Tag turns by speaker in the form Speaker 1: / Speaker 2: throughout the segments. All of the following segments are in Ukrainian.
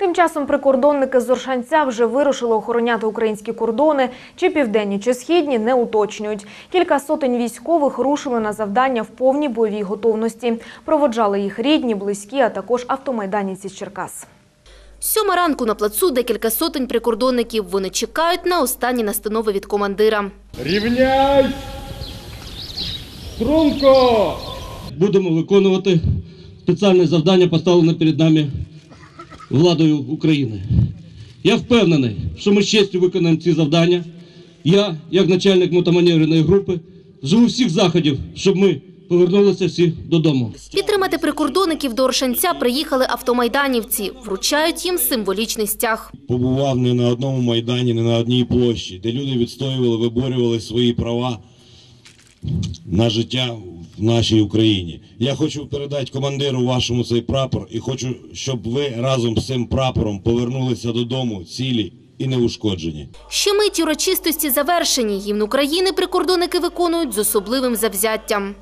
Speaker 1: Тим часом прикордонники з Оршанця вже вирушили охороняти українські кордони, чи південні, чи східні не уточнюють. Кілька сотень військових рушили на завдання в повній бойовій готовності. Проводжали їх рідні, близькі, а також автомайданівці з Черкас.
Speaker 2: Сьома ранку на плацу декілька сотень прикордонників. Вони чекають на останні настанови від командира.
Speaker 3: Рівняй! Струнко!
Speaker 4: будемо виконувати спеціальне завдання, поставлене перед нами владою України. Я впевнений, що ми з честю виконаємо ці завдання. Я, як начальник мотоманевреної групи, вживу всіх заходів, щоб ми повернулися всі додому.
Speaker 2: Підтримати прикордонників до Оршанця приїхали автомайданівці. Вручають їм символічний стяг.
Speaker 5: побував не на одному майдані, не на одній площі, де люди відстоювали, виборювали свої права на життя в нашій Україні. Я хочу передати командиру вашому цей прапор і хочу, щоб ви разом з цим прапором повернулися додому цілі і неушкоджені.
Speaker 2: Ще мить урочистості завершені. Гімн України прикордонники виконують з особливим завзяттям.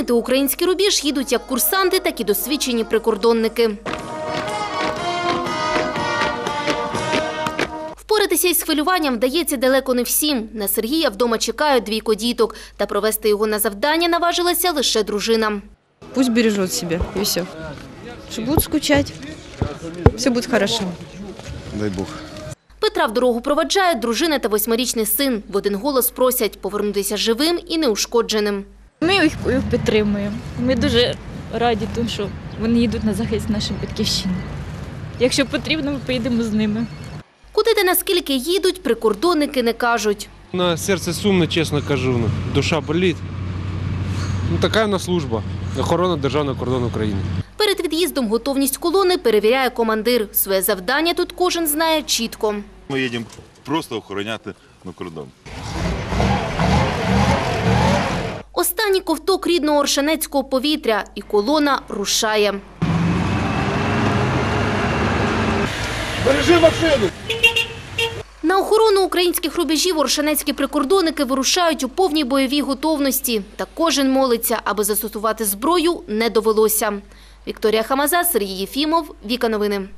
Speaker 2: Боронити український рубіж їдуть як курсанти, так і досвідчені прикордонники. Впоратися із хвилюванням вдається далеко не всім. На Сергія вдома чекають двійко діток, та провести його на завдання наважилася лише дружина.
Speaker 6: Пусть бережет себя и все. Что будут скучать, все будет хорошо.
Speaker 5: Дай Бог.
Speaker 2: Петра в дорогу проваджають дружина та восьмирічний син. В один голос просять повернутися живим і неушкодженим.
Speaker 7: Ми їх їх підтримуємо. Ми дуже раді, тому що вони їдуть на захист нашої батьківщини. Якщо потрібно, ми поїдемо з ними.
Speaker 2: Куди та наскільки їдуть, прикордонники не кажуть.
Speaker 8: На серце сумно, чесно кажу. ну, Душа болить. Ну, така в нас служба. Охорона державного кордону України.
Speaker 2: Перед від'їздом готовність колони перевіряє командир. Своє завдання тут кожен знає чітко.
Speaker 9: Ми їдемо просто охороняти на кордон.
Speaker 2: Останній ковток рідного оршанецького повітря і колона рушає.
Speaker 3: Бережи машину!
Speaker 2: На охорону українських рубежів оршанецькі прикордонники вирушають у повній бойовій готовності. Та кожен молиться, аби застосувати зброю не довелося. Вікторія Хамаза, Сергій Єфімов, Віка Новини.